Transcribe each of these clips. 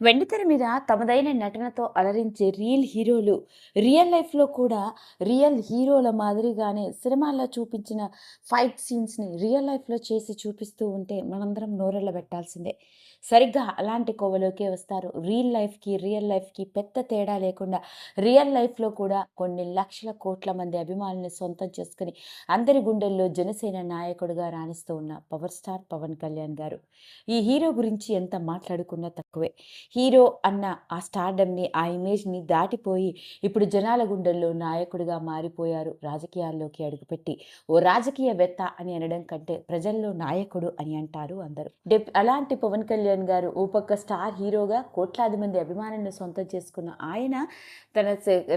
వెండితెర మీద తమదైన నటనతో అలరించే రియల్ హీరోలు రియల్ లైఫ్లో కూడా రియల్ హీరోల మాదిరిగానే సినిమాల్లో చూపించిన ఫైట్ సీన్స్ని రియల్ లైఫ్లో చేసి చూపిస్తూ ఉంటే మనందరం నోరెళ్ళ పెట్టాల్సిందే. సరిగ్గా అలాంటి కోవలోకే వస్తారు. రియల్ లైఫ్కి రియల్ లైఫ్కి పెద్ద తేడా లేకుండా రియల్ లైఫ్లో కూడా కొన్ని లక్షల కోట్ల మంది అభిమానుల్ని సొంతం చేసుకుని అందరి గుండెల్లో జనసేన నాయకుడిగా రాణిస్తూ ఉన్న పవర్ స్టార్ పవన్ కళ్యాణ్ గారు. ఈ హీరో గురించి ఎంత మాట్లాడుకున్నా తక్కువే. హీరో అన్న ఆ స్టార్డమ్ని ఆ ఇమేజ్ని దాటిపోయి ఇప్పుడు జనాల గుండెల్లో నాయకుడిగా మారిపోయారు రాజకీయాల్లోకి అడుగుపెట్టి. ఓ రాజకీయవేత్త అని అనడం కంటే ప్రజల్లో నాయకుడు అని అంటారు అందరూ. డెప్ అలాంటి పవన్ కళ్యాణ్ గారు ఓ పక్క స్టార్ హీరోగా కోట్లాది మంది అభిమానులను సొంతం చేసుకున్న ఆయన తన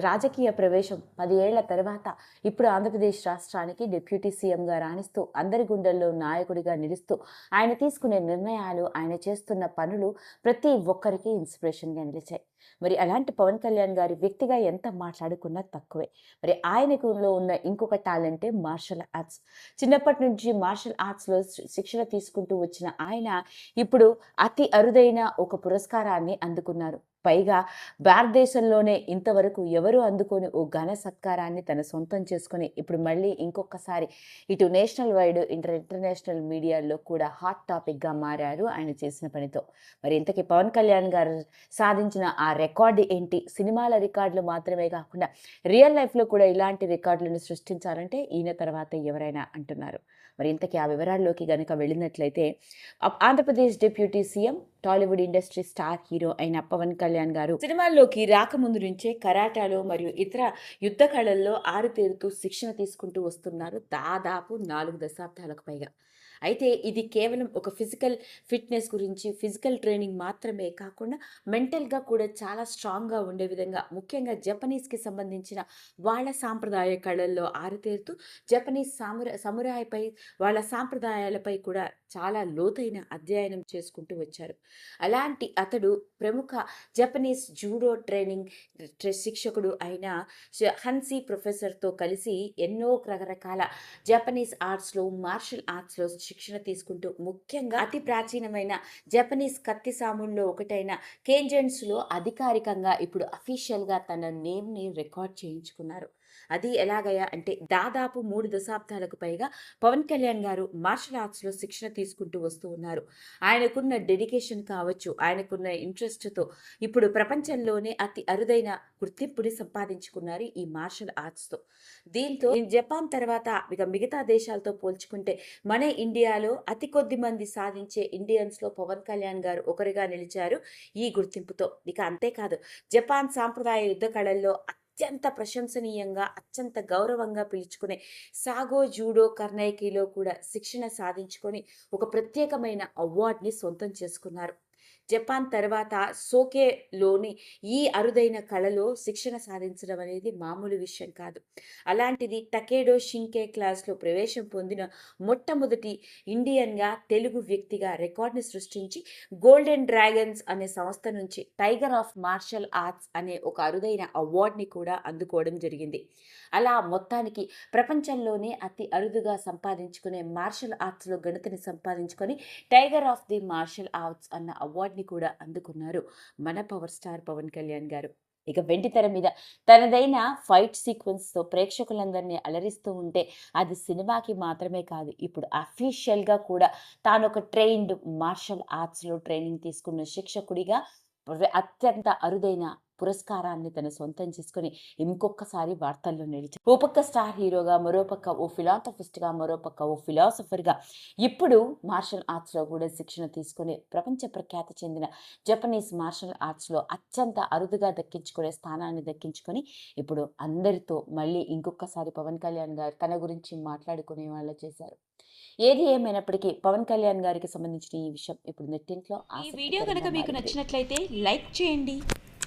రాజకీయ ప్రవేశం పది ఏళ్ళ తర్వాత ఇప్పుడు ఆంధ్రప్రదేశ్ రాష్ట్రానికి డిప్యూటీ సీఎంగా రాణిస్తూ అందరి గుండెల్లో నాయకుడిగా నిలుస్తూ ఆయన తీసుకునే నిర్ణయాలు ఆయన చేస్తున్న పనులు ప్రతి ఒక్కరికి ఇన్స్పిరేషన్గా నిలిచాయి మరి అలాంటి పవన్ కళ్యాణ్ గారి వ్యక్తిగా ఎంత మాట్లాడుకున్నా తక్కువే. మరి ఆయనకు ఉన్న ఇంకొక టాలెంటే మార్షల్ ఆర్ట్స్. చిన్నప్పటి నుంచి మార్షల్ ఆర్ట్స్లో శిక్షణ తీసుకుంటూ వచ్చిన ఆయన ఇప్పుడు అతి అరుదైన ఒక పురస్కారాన్ని అందుకున్నారు. పైగా భారతదేశంలోనే ఇంతవరకు ఎవరు అందుకొని ఓ ఘన సత్కారాన్ని తన సొంతం చేసుకొని ఇప్పుడు మళ్ళీ ఇంకొకసారి ఇటు నేషనల్ వైడ్ ఇంటర్ ఇంటర్నేషనల్ మీడియాలో కూడా హాట్ టాపిక్గా మారారు ఆయన చేసిన పనితో. మరి ఇంతకీ పవన్ కళ్యాణ్ గారు సాధించిన ఆ రికార్డు ఏంటి? సినిమాల రికార్డులు మాత్రమే కాకుండా రియల్ లైఫ్లో కూడా ఇలాంటి రికార్డులను సృష్టించాలంటే ఈయన తర్వాత ఎవరైనా అంటున్నారు. మరి ఇంతకీ ఆ వివరాల్లోకి గనుక వెళ్ళినట్లయితే Andhra Pradesh deputy CM Tollywood industry star hero అయిన పవన్ కళ్యాణ్ గారు సినిమాల్లోకి రాకముందు నుంచే కరాటాలో మరియు ఇతర యుద్ధ కళల్లో ఆరుతేరుతూ శిక్షణ తీసుకుంటూ వస్తున్నారు దాదాపు నాలుగు దశాబ్దాలకు పైగా. అయితే ఇది కేవలం ఒక ఫిజికల్ ఫిట్నెస్ గురించి ఫిజికల్ ట్రైనింగ్ మాత్రమే కాకుండా మెంటల్గా కూడా చాలా స్ట్రాంగ్గా ఉండే విధంగా ముఖ్యంగా జపనీస్కి సంబంధించిన వాళ్ళ సాంప్రదాయ కళల్లో ఆరితేరుతూ జపనీస్ సామురా సమురాయపై వాళ్ళ సాంప్రదాయాలపై కూడా చాలా లోతైన అధ్యయనం చేసుకుంటూ వచ్చారు. అలాంటి అతడు ప్రముఖ జపనీస్ జూడో ట్రైనింగ్ శిక్షకుడు అయిన హన్సీ ప్రొఫెసర్తో కలిసి ఎన్నో రకరకాల జపనీస్ ఆర్ట్స్లో మార్షల్ ఆర్ట్స్లో శిక్షణ తీసుకుంటూ ముఖ్యంగా అతి ప్రాచీనమైన జపనీస్ కత్తి సాముల్లో ఒకటైన కేంజెంట్స్లో అధికారికంగా ఇప్పుడు అఫీషియల్గా తన నేమ్ని రికార్డ్ చేయించుకున్నారు. అది ఎలాగయ్యా అంటే దాదాపు మూడు దశాబ్దాలకు పైగా పవన్ కళ్యాణ్ గారు మార్షల్ ఆర్ట్స్లో శిక్షణ తీసుకుంటూ వస్తూ ఉన్నారు. ఆయనకున్న డెడికేషన్ కావచ్చు ఆయనకున్న ఇంట్రెస్ట్తో ఇప్పుడు ప్రపంచంలోనే అతి అరుదైన గుర్తింపుని సంపాదించుకున్నారు ఈ మార్షల్ ఆర్ట్స్తో. దీంతో జపాన్ తర్వాత ఇక మిగతా దేశాలతో పోల్చుకుంటే మన ఇండియాలో అతి కొద్ది మంది సాధించే ఇండియన్స్లో పవన్ కళ్యాణ్ గారు ఒకరిగా నిలిచారు ఈ గుర్తింపుతో. ఇక అంతేకాదు జపాన్ సాంప్రదాయ యుద్ధ కళల్లో అత్యంత ప్రశంసనీయంగా అత్యంత గౌరవంగా పిలుచుకునే సాగో జూడో కర్నైకీలో కూడా శిక్షణ సాధించుకొని ఒక ప్రత్యేకమైన అవార్డుని సొంతం చేసుకున్నారు. జపాన్ తర్వాత సోకేలోని ఈ అరుదైన కళలో శిక్షణ సాధించడం అనేది మామూలు విషయం కాదు. అలాంటిది టకేడో షింకే క్లాస్లో ప్రవేశం పొందిన మొట్టమొదటి ఇండియన్గా తెలుగు వ్యక్తిగా రికార్డుని సృష్టించి గోల్డెన్ డ్రాగన్స్ అనే సంస్థ నుంచి టైగర్ ఆఫ్ మార్షల్ ఆర్ట్స్ అనే ఒక అరుదైన అవార్డుని కూడా అందుకోవడం జరిగింది. అలా మొత్తానికి ప్రపంచంలోనే అతి అరుదుగా సంపాదించుకునే మార్షల్ ఆర్ట్స్లో గణితని సంపాదించుకొని tiger of the martial arts అన్న అవార్డు అవార్డుని కూడా అందుకున్నారు. మన పవర్ స్టార్ పవన్ కళ్యాణ్ గారు. ఇక వెండితెర మీద తనదైన ఫైట్ సీక్వెన్స్తో ప్రేక్షకులందరినీ అలరిస్తూ ఉంటే అది సినిమాకి మాత్రమే కాదు ఇప్పుడు అఫీషియల్గా కూడా తాను ఒక ట్రైన్డ్ మార్షల్ ఆర్ట్స్లో ట్రైనింగ్ తీసుకున్న శిక్షకుడిగా అత్యంత అరుదైన పురస్కారాన్ని తన సొంతం చేసుకుని ఇంకొకసారి వార్తల్లో నిలిచారు ఓ పక్క స్టార్ హీరోగా మరోపక్క ఓ ఫిలాసఫిస్ట్గా మరోపక్క ఓ ఫిలాసఫర్గా ఇప్పుడు మార్షల్ ఆర్ట్స్లో కూడా శిక్షణ తీసుకుని ప్రపంచ ప్రఖ్యాతి చెందిన జపనీస్ మార్షల్ ఆర్ట్స్లో అత్యంత అరుదుగా దక్కించుకునే స్థానాన్ని దక్కించుకొని ఇప్పుడు అందరితో మళ్ళీ ఇంకొకసారి పవన్ కళ్యాణ్ గారు తన గురించి మాట్లాడుకునే వాళ్ళు చేశారు ఏది ఏమైనప్పటికీ పవన్ కళ్యాణ్ గారికి సంబంధించిన ఈ విషయం ఇప్పుడు నెట్టింట్లో ఈ వీడియో కనుక మీకు. నచ్చినట్లయితే లైక్ చేయండి